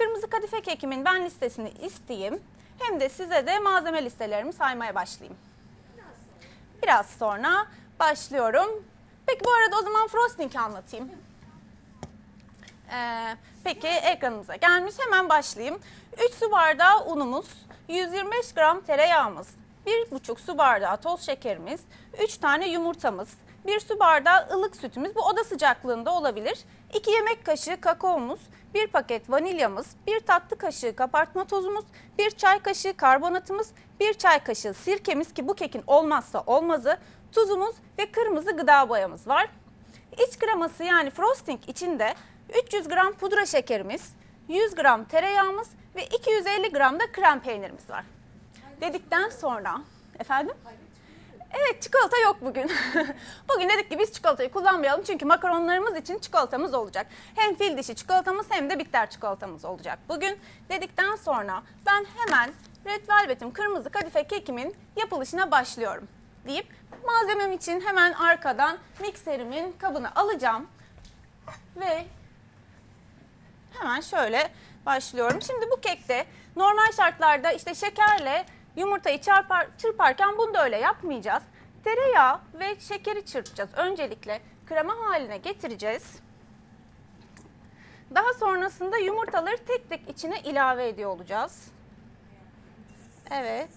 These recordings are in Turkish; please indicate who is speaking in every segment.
Speaker 1: kırmızı kadife kekimin ben listesini isteyeyim. Hem de size de malzeme listelerimi saymaya başlayayım. Biraz sonra başlıyorum. Peki bu arada o zaman frosting anlatayım. Ee, peki ekranımıza gelmiş hemen başlayayım. 3 su bardağı unumuz, 125 gram tereyağımız, 1,5 su bardağı toz şekerimiz, 3 tane yumurtamız, 1 su bardağı ılık sütümüz bu oda sıcaklığında olabilir. 2 yemek kaşığı kakaomuz, 1 paket vanilyamız, 1 tatlı kaşığı kabartma tozumuz, 1 çay kaşığı karbonatımız, 1 çay kaşığı sirkemiz ki bu kekin olmazsa olmazı, tuzumuz ve kırmızı gıda boyamız var. İç kreması yani frosting içinde 300 gram pudra şekerimiz, 100 gram tereyağımız ve 250 gram da krem peynirimiz var. Dedikten sonra efendim? Evet çikolata yok bugün. bugün dedik ki biz çikolatayı kullanmayalım çünkü makaronlarımız için çikolatamız olacak. Hem fil dişi çikolatamız hem de bitter çikolatamız olacak. Bugün dedikten sonra ben hemen Red Velvet'im kırmızı kadife kekimin yapılışına başlıyorum deyip malzemem için hemen arkadan mikserimin kabını alacağım ve hemen şöyle başlıyorum. Şimdi bu kekte normal şartlarda işte şekerle yumurtayı çarpar, çırparken bunu da öyle yapmayacağız. Tereyağı ve şekeri çırpacağız. Öncelikle krema haline getireceğiz. Daha sonrasında yumurtaları tek tek içine ilave ediyor olacağız. Evet.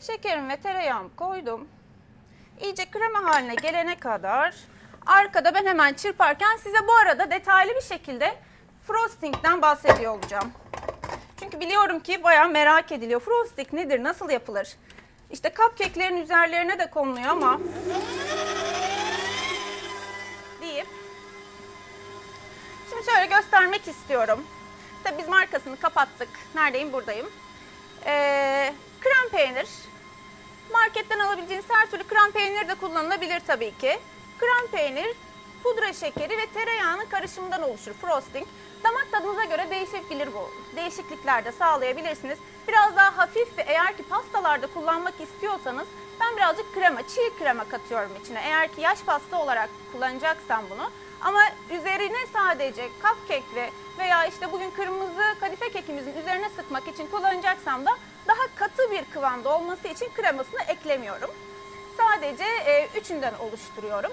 Speaker 1: Şekerim ve tereyağımı koydum. İyice krema haline gelene kadar arkada ben hemen çırparken size bu arada detaylı bir şekilde frosting'den bahsediyor olacağım. Çünkü biliyorum ki bayağı merak ediliyor. Frosting nedir, nasıl yapılır? İşte cupcake'lerin üzerlerine de konuluyor ama deyip şimdi şöyle göstermek istiyorum. Tabii biz markasını kapattık. Neredeyim? Buradayım. Ee, krem peynir. Marketten alabileceğiniz her türlü krem peynir de kullanılabilir tabii ki. Krem peynir, pudra şekeri ve tereyağının karışımından oluşur frosting. Damak tadınıza göre değişebilir bu. Değişiklikler de sağlayabilirsiniz. Biraz daha hafif ve eğer ki pastalarda kullanmak istiyorsanız ben birazcık krema, çiğ krema katıyorum içine. Eğer ki yaş pasta olarak kullanacaksam bunu. Ama üzerine sadece cupcake ve veya işte bugün kırmızı kadife kekimizin üzerine sıkmak için kullanacaksam da daha katı bir kıvamda olması için kremasını eklemiyorum. Sadece e, üçünden oluşturuyorum.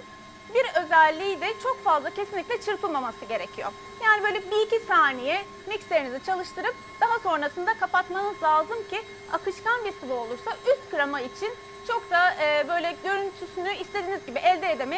Speaker 1: Bir özelliği de çok fazla kesinlikle çırpılmaması gerekiyor. Yani böyle bir iki saniye mikserinizi çalıştırıp daha sonrasında kapatmanız lazım ki akışkan bir sıvı olursa üst krema için çok da e, böyle görüntüsünü istediğiniz gibi elde edemeyin.